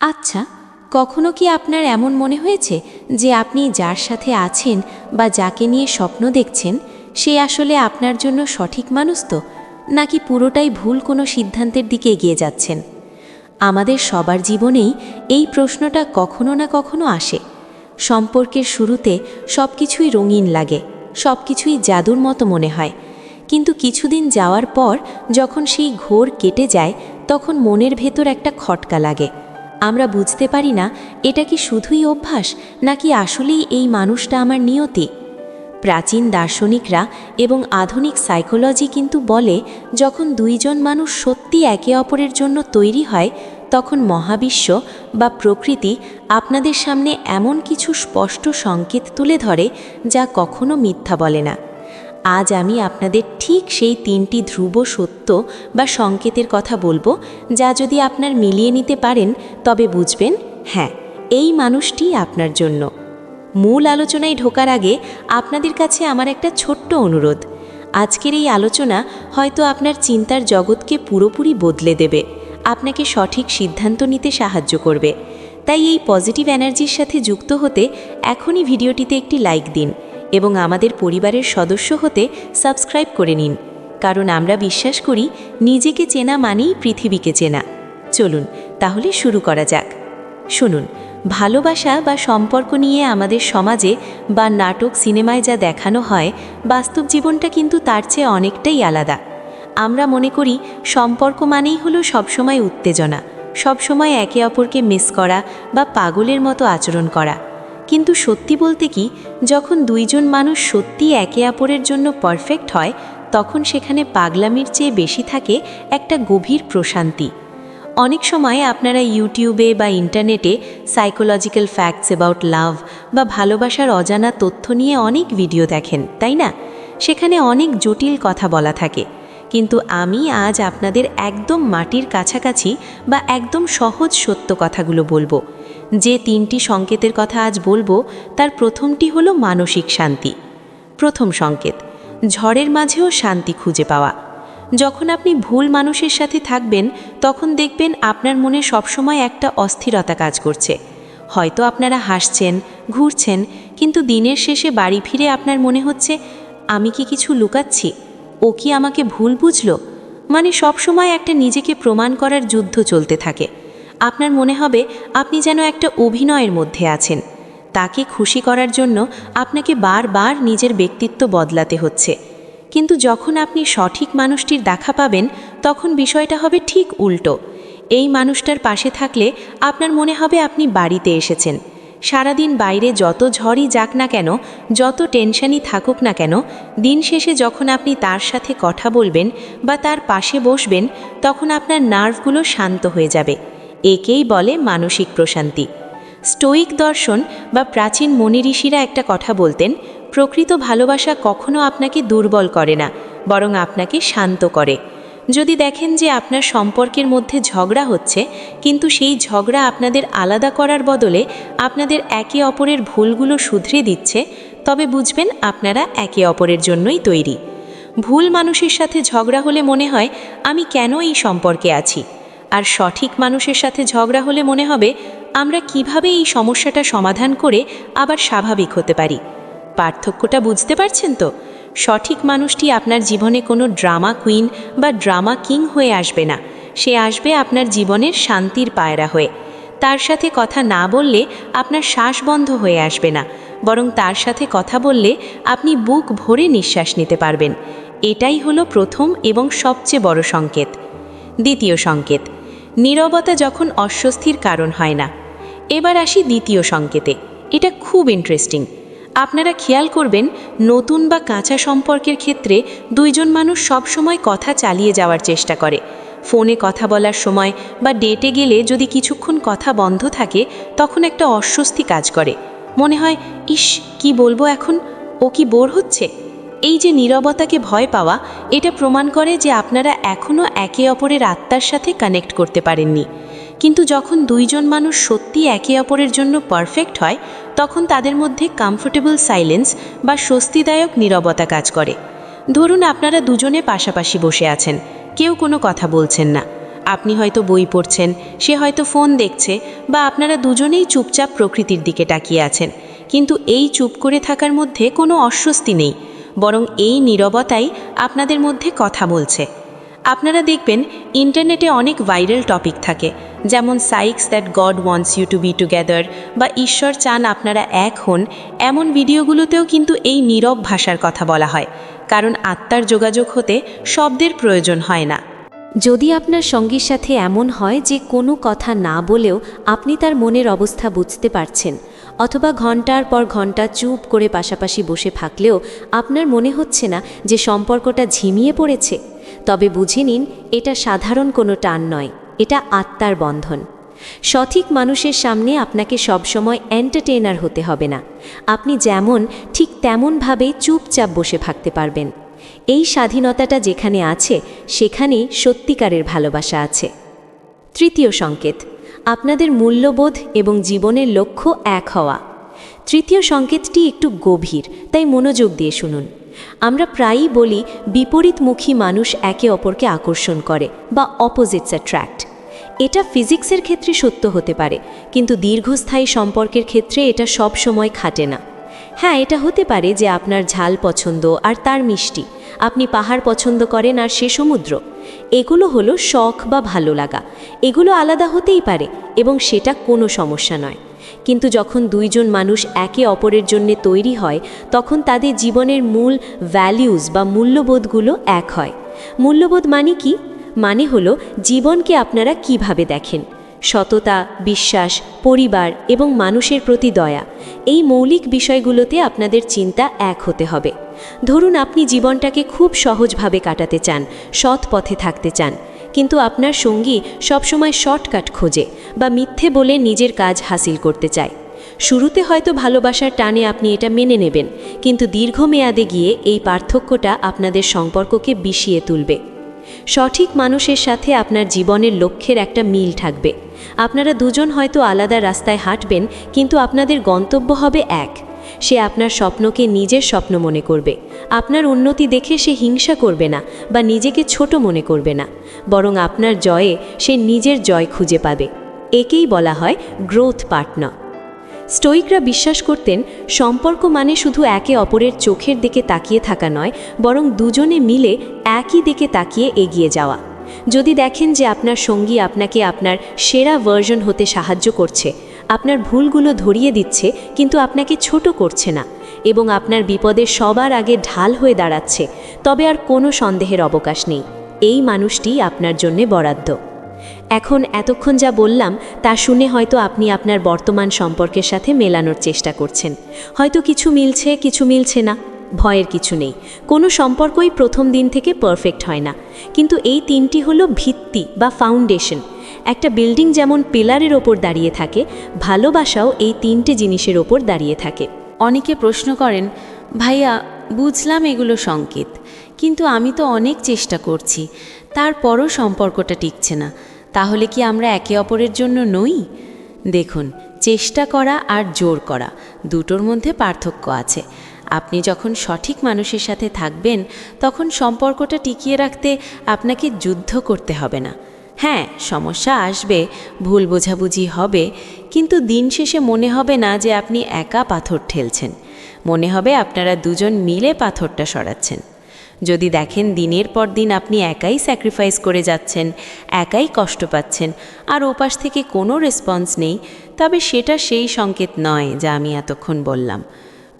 আচ্ছা কখনো কি আপনার এমন মনে হয়েছে যে আপনি যার সাথে আছেন বা যাকে নিয়ে স্বপ্ন দেখছেন, সে আসলে আপনার জন্য সঠিক মানুষ তো? নাকি পুরোটাই ভুল কোনো সিদ্ধান্তের দিকে এগিয়ে যাচ্ছেন? আমাদের সবার জীবনেই এই প্রশ্নটা কখনো না কখনো আসে। সম্পর্কের শুরুতে সব কিছুই রঙিন লাগে সব কিছুই জাদুর মতো মনে হয়। কিন্তু কিছুদিন যাওয়ার পর যখন সেই ঘোর কেটে যায়, তখন মনের ভেতর একটা খটকা লাগে। আমরা বুঝতে পারি না, এটা কি শুধুই অভ্যাস, নাকি আসলেই এই মানুষটা আমার নিয়তি? প্রাচীন দার্শনিকরা এবং আধুনিক সাইকোলজি কিন্তু বলে, যখন দুইজন মানুষ সত্যি একে অপরের জন্য তৈরি হয়, তখন মহাবিশ্ব বা প্রকৃতি আপনাদের সামনে এমন কিছু স্পষ্ট সংকেত তুলে ধরে, যা কখনো মিথ্যা বলে না। আজ আমি আপনাদের ঠিক সেই তিনটি ধ্রুব সত্য বা সংকেতের কথা বলব, যা যদি আপনার মিলিয়ে নিতে পারেন, তবে বুঝবেন হ্যাঁ এই মানুষটি আপনার জন্য। মূল আলোচনায় ঢোকার আগে আপনাদের কাছে আমার একটা ছোট্ট অনুরোধ। আজকের এই আলোচনা হয়তো আপনার চিন্তার জগৎকে পুরোপুরি বদলে দেবে, আপনাকে সঠিক সিদ্ধান্ত নিতে সাহায্য করবে। তাই এই পজিটিভ এনার্জির সাথে যুক্ত হতে এখনই ভিডিওটিতে একটি লাইক দিন। এবং আমাদের পরিবারের সদস্য হতে সাবস্ক্রাইব করে নিন। কারণ আমরা বিশ্বাস করি, নিজেকে চেনা মানেই পৃথিবীকে চেনা। চলুন, তাহলে শুরু করা যাক। শুনুন, ভালোবাসা বা সম্পর্ক নিয়ে আমাদের সমাজে বা নাটক সিনেমায় যা দেখানো হয়, বাস্তব জীবনটা কিন্তু তার চেয়ে অনেকটাই আলাদা। আমরা মনে করি, সম্পর্ক মানেই হলো সবসময় উত্তেজনা, সবসময় একে অপরকে মিস করা বা পাগলের মতো আচরণ করা। কিন্তু সত্যি বলতে কি, যখন দুইজন মানুষ সত্যি একে অপরের জন্য পারফেক্ট হয়, তখন সেখানে পাগলামির চেয়ে বেশি থাকে একটা গভীর প্রশান্তি। অনেক সময় আপনারা ইউটিউবে বা ইন্টারনেটে সাইকোলজিক্যাল ফ্যাক্টস অ্যাবাউট লাভ বা ভালোবাসার অজানা তথ্য নিয়ে অনেক ভিডিও দেখেন, তাই না? সেখানে অনেক জটিল কথা বলা থাকে। কিন্তু আমি আজ আপনাদের একদম মাটির কাছাকাছি বা একদম সহজ সত্য কথাগুলো বলব। যে তিনটি সংকেতের কথা আজ বলব, তার প্রথমটি হলো মানসিক শান্তি। প্রথম সংকেত, ঝড়ের মাঝেও শান্তি খুঁজে পাওয়া। যখন আপনি ভুল মানুষের সাথে থাকবেন, তখন দেখবেন আপনার মনে সবসময় একটা অস্থিরতা কাজ করছে। হয়তো আপনারা হাসছেন, ঘুরছেন, কিন্তু দিনের শেষে বাড়ি ফিরে আপনার মনে হচ্ছে, আমি কি কিছু লুকাচ্ছি? ও কি আমাকে ভুল বুঝলো? মানে সবসময় একটা নিজেকে প্রমাণ করার যুদ্ধ চলতে থাকে। আপনার মনে হবে আপনি যেন একটা অভিনয়ের মধ্যে আছেন। তাকে খুশি করার জন্য আপনাকে বারবার নিজের ব্যক্তিত্ব বদলাতে হচ্ছে। কিন্তু যখন আপনি সঠিক মানুষটির দেখা পাবেন, তখন বিষয়টা হবে ঠিক উল্টো। এই মানুষটার পাশে থাকলে আপনার মনে হবে আপনি বাড়িতে এসেছেন। সারাদিন বাইরে যত ঝড়ই যাক না কেন, যত টেনশনই থাকুক না কেন, দিন শেষে যখন আপনি তার সাথে কথা বলবেন বা তার পাশে বসবেন, তখন আপনার নার্ভগুলো শান্ত হয়ে যাবে। একেই বলে মানসিক প্রশান্তি। স্টোইক দর্শন বা প্রাচীন মনি ঋষিরা একটা কথা বলতেন, প্রকৃত ভালোবাসা কখনো আপনাকে দুর্বল করে না, বরং আপনাকে শান্ত করে। যদি দেখেন যে আপনার সম্পর্কের মধ্যে ঝগড়া হচ্ছে, কিন্তু সেই ঝগড়া আপনাদের আলাদা করার বদলে আপনাদের একে অপরের ভুলগুলো শুধরে দিচ্ছে, তবে বুঝবেন আপনারা একে অপরের জন্যই তৈরি। ভুল মানুষের সাথে ঝগড়া হলে মনে হয়, আমি কেন এই সম্পর্কে আছি? আর সঠিক মানুষের সাথে ঝগড়া হলে মনে হবে, আমরা কীভাবে এই সমস্যাটা সমাধান করে আবার স্বাভাবিক হতে পারি? পার্থক্যটা বুঝতে পারছেন তো? সঠিক মানুষটি আপনার জীবনে কোনো ড্রামা কুইন বা ড্রামা কিং হয়ে আসবে না। সে আসবে আপনার জীবনের শান্তির পায়রা হয়ে। তার সাথে কথা না বললে আপনার শ্বাস বন্ধ হয়ে আসবে না। বরং তার সাথে কথা বললে আপনি বুক ভরে নিঃশ্বাস নিতে পারবেন। এটাই হলো প্রথম এবং সবচেয়ে বড় সংকেত। দ্বিতীয় সংকেত, নীরবতা যখন অস্বস্তির কারণ হয় না। এবার আসি দ্বিতীয় সংকেতে। এটা খুব ইন্টারেস্টিং আপনারা খেয়াল করবেন, নতুন বা কাঁচা সম্পর্কের ক্ষেত্রে দুইজন মানুষ সবসময় কথা চালিয়ে যাওয়ার চেষ্টা করে। ফোনে কথা বলার সময় বা ডেটে গেলে যদি কিছুক্ষণ কথা বন্ধ থাকে, তখন একটা অস্বস্তি কাজ করে। মনে হয়, ইস, কি বলব এখন? ও কি বোর হচ্ছে? এই যে নীরবতাকে ভয় পাওয়া, এটা প্রমাণ করে যে আপনারা এখনও একে অপরের আত্মার সাথে কানেক্ট করতে পারেননি। কিন্তু যখন দুইজন মানুষ সত্যি একে অপরের জন্য পারফেক্ট হয়, তখন তাদের মধ্যে কমফোর্টেবল সাইলেন্স বা স্বস্তিদায়ক নীরবতা কাজ করে। ধরুন আপনারা দুজনে পাশাপাশি বসে আছেন, কেউ কোনো কথা বলছেন না। আপনি হয়তো বই পড়ছেন, সে হয়তো ফোন দেখছে বা আপনারা দুজনেই চুপচাপ প্রকৃতির দিকে তাকিয়ে আছেন। কিন্তু এই চুপ করে থাকার মধ্যে কোনো অস্বস্তি নেই, বরং এই নীরবতাই আপনাদের মধ্যে কথা বলছে। আপনারা দেখবেন ইন্টারনেটে অনেক ভাইরাল টপিক থাকে, যেমন signs that God wants you to be together বা ঈশ্বর চান আপনারা এক হন, এমন ভিডিওগুলোতেও কিন্তু এই নীরব ভাষার কথা বলা হয়, কারণ আত্মার যোগাযোগ হতে শব্দের প্রয়োজন হয় না। যদি আপনার সঙ্গীর সাথে এমন হয় যে কোনো কথা না বলেও আপনি তার মনের অবস্থা বুঝতে পারছেন, অথবা ঘণ্টার পর ঘণ্টা চুপ করে পাশাপাশি বসে থাকলেও আপনার মনে হচ্ছে না যে সম্পর্কটা ঝিমিয়ে পড়েছে। তবে বুঝে নিন, এটা সাধারণ কোনো টান নয়, এটা আত্মার বন্ধন। সঠিক মানুষের সামনে আপনাকে সবসময় এন্টারটেইনার হতে হবে না। আপনি যেমন, ঠিক তেমনভাবেই চুপচাপ বসে থাকতে পারবেন। এই স্বাধীনতাটা যেখানে আছে সেখানেই সত্যিকারের ভালোবাসা আছে। তৃতীয় সংকেত, আপনাদের মূল্যবোধ এবং জীবনের লক্ষ্য এক হওয়া। তৃতীয় সংকেতটি একটু গভীর, তাই মনোযোগ দিয়ে শুনুন। আমরা প্রায়ই বলি বিপরীতমুখী মানুষ একে অপরকে আকর্ষণ করে বা অপোজিটস অ্যাট্রাক্ট এটা ফিজিক্সের ক্ষেত্রে সত্য হতে পারে, কিন্তু দীর্ঘস্থায়ী সম্পর্কের ক্ষেত্রে এটা সব সময় খাটে না। হ্যাঁ এটা হতে পারে যে আপনার ঝাল পছন্দ আর তার মিষ্টি, আপনি পাহাড় পছন্দ করেন আর সে সমুদ্র। এগুলো হলো শখ বা ভালো লাগা। এগুলো আলাদা হতেই পারে এবং সেটা কোনো সমস্যা নয়। কিন্তু যখন দুইজন মানুষ একে অপরের জন্য তৈরি হয়, তখন তাদের জীবনের মূল ভ্যালিউজ বা মূল্যবোধগুলো এক হয়। মূল্যবোধ মানে কি? মানে হলো জীবনকে আপনারা কীভাবে দেখেন? সততা, বিশ্বাস, পরিবার এবং মানুষের প্রতি দয়া। এই মৌলিক বিষয়গুলোতে আপনাদের চিন্তা এক হতে হবে। ধরুন আপনি জীবনটাকে খুব সহজভাবে কাটাতে চান, সৎ পথে থাকতে চান। কিন্তু আপনার সঙ্গী সবসময় শর্টকাট খোঁজে বা মিথ্যে বলে নিজের কাজ হাসিল করতে চায়। শুরুতে হয়তো ভালোবাসার টানে আপনি এটা মেনে নেবেন, কিন্তু দীর্ঘমেয়াদে গিয়ে এই পার্থক্যটা আপনাদের সম্পর্ককে বিষিয়ে তুলবে। সঠিক মানুষের সাথে আপনার জীবনের লক্ষ্যের একটা মিল থাকবে। আপনারা দুজন হয়তো আলাদা রাস্তায় হাঁটবেন, কিন্তু আপনাদের গন্তব্য হবে এক। সে আপনার স্বপ্নকে নিজের স্বপ্ন মনে করবে। আপনার উন্নতি দেখে সে হিংসা করবে না বা নিজেকে ছোট মনে করবে না। বরং আপনার জয়ে সে নিজের জয় খুঁজে পাবে। একেই বলা হয় গ্রোথ পার্টনার স্টোইকরা বিশ্বাস করতেন, সম্পর্ক মানে শুধু একে অপরের চোখের দিকে তাকিয়ে থাকা নয়, বরং দুজনে মিলে একই দিকে তাকিয়ে এগিয়ে যাওয়া। যদি দেখেন যে আপনার সঙ্গী আপনাকে আপনার সেরা ভার্জন হতে সাহায্য করছে আপনার ভুলগুলো ধরিয়ে দিচ্ছে, কিন্তু আপনাকে ছোট করছে না এবং আপনার বিপদে সবার আগে ঢাল হয়ে দাঁড়াচ্ছে, তবে আর কোনো সন্দেহের অবকাশ নেই। এই মানুষটি আপনার জন্যে বরাদ্দ। এখন এতক্ষণ যা বললাম, তা শুনে হয়তো আপনি আপনার বর্তমান সম্পর্কের সাথে মেলানোর চেষ্টা করছেন। হয়তো কিছু মিলছে কিছু মিলছে না, ভয়ের কিছু নেই। কোনো সম্পর্কই প্রথম দিন থেকে পারফেক্ট হয় না। কিন্তু এই তিনটি হলো ভিত্তি বা ফাউন্ডেশন একটা বিল্ডিং যেমন পিলারের ওপর দাঁড়িয়ে থাকে, ভালোবাসাও এই তিনটে জিনিসের ওপর দাঁড়িয়ে থাকে। অনেকে প্রশ্ন করেন, ভাইয়া, বুঝলাম এগুলো সংকেত, কিন্তু আমি তো অনেক চেষ্টা করছি, তারপরও সম্পর্কটা টিকছে না, তাহলে কি আমরা একে অপরের জন্য নই? দেখুন, চেষ্টা করা আর জোর করা, দুটোর মধ্যে পার্থক্য আছে। আপনি যখন সঠিক মানুষের সাথে থাকবেন, তখন সম্পর্কটা টিকিয়ে রাখতে আপনাকে যুদ্ধ করতে হবে না। হ্যাঁ সমস্যা আসবে, ভুল বোঝাবুঝি হবে, কিন্তু দিন শেষে মনে হবে না যে আপনি একা পাথর ঠেলছেন। মনে হবে আপনারা দুজন মিলে পাথরটা সরাচ্ছেন। যদি দেখেন দিনের পর দিন আপনি একাই স্যাক্রিফাইস করে যাচ্ছেন, একাই কষ্ট পাচ্ছেন, আর ওপাশ থেকে কোনো রেসপন্স নেই, তবে সেটা সেই সংকেত নয় যা আমি এতক্ষণ বললাম।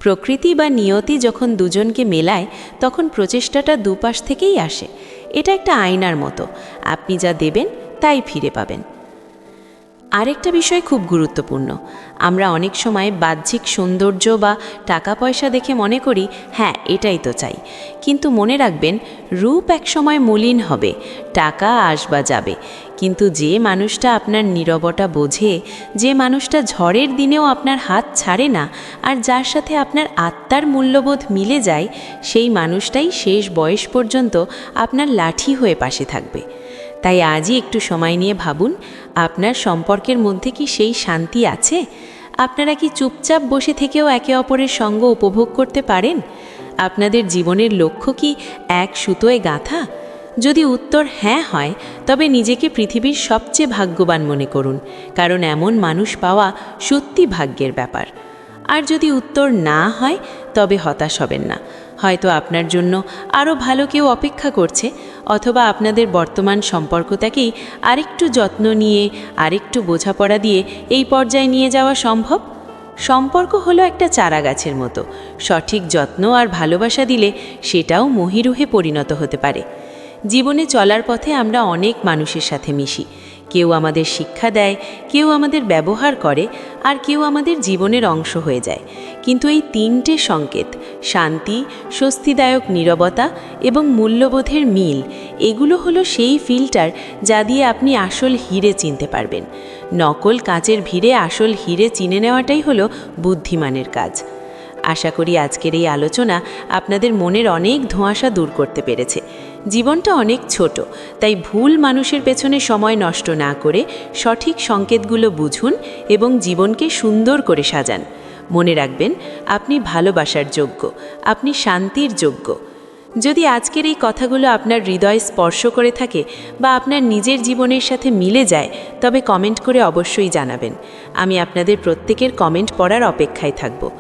প্রকৃতি বা নিয়তি যখন দুজনকে মেলায়, তখন প্রচেষ্টাটা দুপাশ থেকেই আসে। এটা একটা আয়নার মতো। আপনি যা দেবেন, তাই ফিরে পাবেন। আরেকটা বিষয় খুব গুরুত্বপূর্ণ। আমরা অনেক সময় বাহ্যিক সৌন্দর্য বা টাকা পয়সা দেখে মনে করি হ্যাঁ এটাই তো চাই। কিন্তু মনে রাখবেন, রূপ একসময় মলিন হবে, টাকা আসবা যাবে। কিন্তু যে মানুষটা আপনার নীরবতা বোঝে, যে মানুষটা ঝড়ের দিনেও আপনার হাত ছাড়ে না, আর যার সাথে আপনার আত্মার মূল্যবোধ মিলে যায়, সেই মানুষটাই শেষ বয়স পর্যন্ত আপনার লাঠি হয়ে পাশে থাকবে। তাই আজই একটু সময় নিয়ে ভাবুন, আপনার সম্পর্কের মধ্যে কি সেই শান্তি আছে? আপনারা কি চুপচাপ বসে থেকেও একে অপরের সঙ্গ উপভোগ করতে পারেন? আপনাদের জীবনের লক্ষ্য কি এক সুতোয় গাঁথা? যদি উত্তর হ্যাঁ হয়, তবে নিজেকে পৃথিবীর সবচেয়ে ভাগ্যবান মনে করুন, কারণ এমন মানুষ পাওয়া সত্যি ভাগ্যের ব্যাপার। আর যদি উত্তর না হয়, তবে হতাশ হবেন না। হয়তো আপনার জন্য আরও ভালো কেউ অপেক্ষা করছে, অথবা আপনাদের বর্তমান সম্পর্কটাকেই আরেকটু যত্ন নিয়ে, আরেকটু বোঝাপড়া দিয়ে এই পর্যায়ে নিয়ে যাওয়া সম্ভব? সম্পর্ক হলো একটা চারা গাছের মতো। সঠিক যত্ন আর ভালোবাসা দিলে সেটাও মহিরুহে পরিণত হতে পারে। জীবনে চলার পথে আমরা অনেক মানুষের সাথে মিশি। কেউ আমাদের শিক্ষা দেয়, কেউ আমাদের ব্যবহার করে, আর কেউ আমাদের জীবনের অংশ হয়ে যায়। কিন্তু এই তিনটে সংকেত, শান্তি, স্বস্তিদায়ক নীরবতা এবং মূল্যবোধের মিল, এগুলো হলো সেই ফিল্টার যা দিয়ে আপনি আসল হিরে চিনতে পারবেন। নকল কাঁচের ভিড়ে আসল হিরে চিনে নেওয়াটাই হলো বুদ্ধিমানের কাজ। আশা করি আজকের এই আলোচনা আপনাদের মনের অনেক ধোঁয়াশা দূর করতে পেরেছে। জীবনটা অনেক ছোট, তাই ভুল মানুষের পেছনে সময় নষ্ট না করে সঠিক সংকেতগুলো বুঝুন এবং জীবনকে সুন্দর করে সাজান। মনে রাখবেন, আপনি ভালোবাসার যোগ্য, আপনি শান্তির যোগ্য। যদি আজকের এই কথাগুলো আপনার হৃদয় স্পর্শ করে থাকে বা আপনার নিজের জীবনের সাথে মিলে যায়, তবে কমেন্ট করে অবশ্যই জানাবেন। আমি আপনাদের প্রত্যেকের কমেন্ট পড়ার অপেক্ষায় থাকব।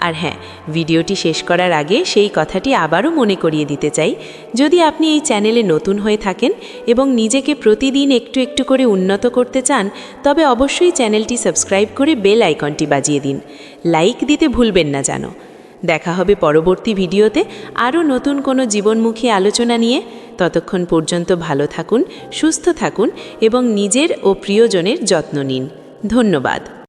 আর হ্যাঁ ভিডিওটি শেষ করার আগে সেই কথাটি আবারও মনে করিয়ে দিতে চাই। যদি আপনি এই চ্যানেলে নতুন হয়ে থাকেন এবং নিজেকে প্রতিদিন একটু একটু করে উন্নত করতে চান, তবে অবশ্যই চ্যানেলটি সাবস্ক্রাইব করে বেল আইকনটি বাজিয়ে দিন। লাইক দিতে ভুলবেন না জানো দেখা হবে পরবর্তী ভিডিওতে আরও নতুন কোনো জীবনমুখী আলোচনা নিয়ে। ততক্ষণ পর্যন্ত ভালো থাকুন, সুস্থ থাকুন এবং নিজের ও প্রিয়জনের যত্ন নিন। ধন্যবাদ।